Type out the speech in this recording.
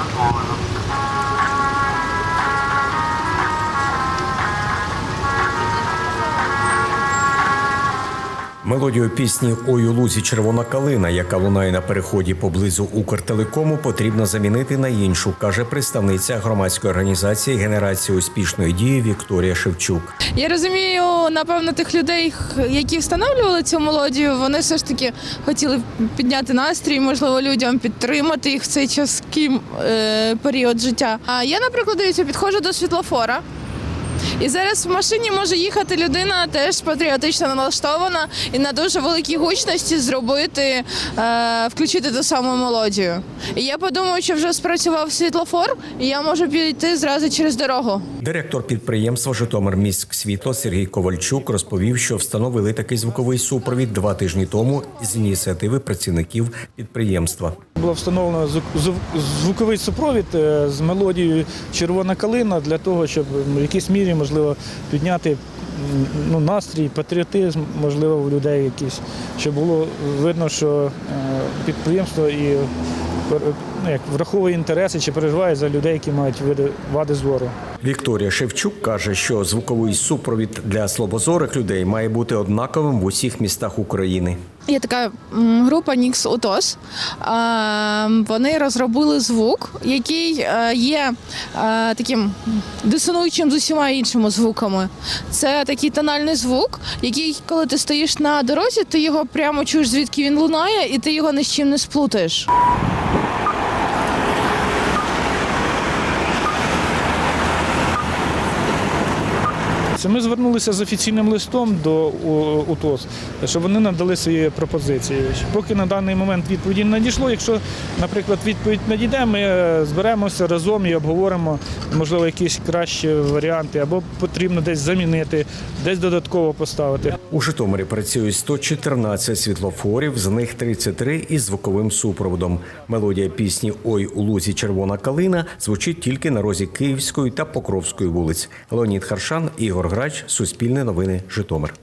Ako, ano, Мелодію пісні Ой у лузі червона калина, яка лунає на переході поблизу Укртелекому, потрібно замінити на іншу, каже представниця громадської організації Генерація успішної дії Вікторія Шевчук. Я розумію, напевно, тих людей, які встановлювали цю мелодію, вони все ж таки хотіли підняти настрій, можливо, людям підтримати їх в цей чаский е, період життя. А я, наприклад, підходжу до світлофора. І зараз в машині може їхати людина теж патріотично налаштована і на дуже великій гучності зробити, е, включити ту саму мелодію. І я подумаю, що вже спрацював світлофор, і я можу піти зразу через дорогу. Директор підприємства Житомир міськ світло Сергій Ковальчук розповів, що встановили такий звуковий супровід два тижні тому з ініціативи працівників підприємства. Було встановлено звук- звук- звуковий супровід е, з мелодією Червона калина для того, щоб в якійсь мірі можливо підняти ну, настрій, патріотизм, можливо, у людей якийсь, щоб було видно, що е, підприємство і ну, як, враховує інтереси чи переживає за людей, які мають види вади зору. Вікторія Шевчук каже, що звуковий супровід для слабозорих людей має бути однаковим в усіх містах України. Є така група Nix Utos. Е, Вони розробили звук, який е, є е, таким дисонуючим з усіма іншими звуками. Це такий тональний звук, який, коли ти стоїш на дорозі, ти його прямо чуєш, звідки він лунає, і ти його ні з чим не сплутаєш. Це ми звернулися з офіційним листом до УТОС, щоб вони надали свої пропозиції. Поки на даний момент відповіді не надійшло. Якщо, наприклад, відповідь надійде, ми е, зберемося разом і обговоримо, можливо, якісь кращі варіанти, або потрібно десь замінити, десь додатково поставити. У Житомирі працює 114 світлофорів, з них 33 із звуковим супроводом. Мелодія пісні Ой у лузі червона калина звучить тільки на розі Київської та Покровської вулиць. Леонід Харшан, Ігор Грач, Суспільне новини, Житомир.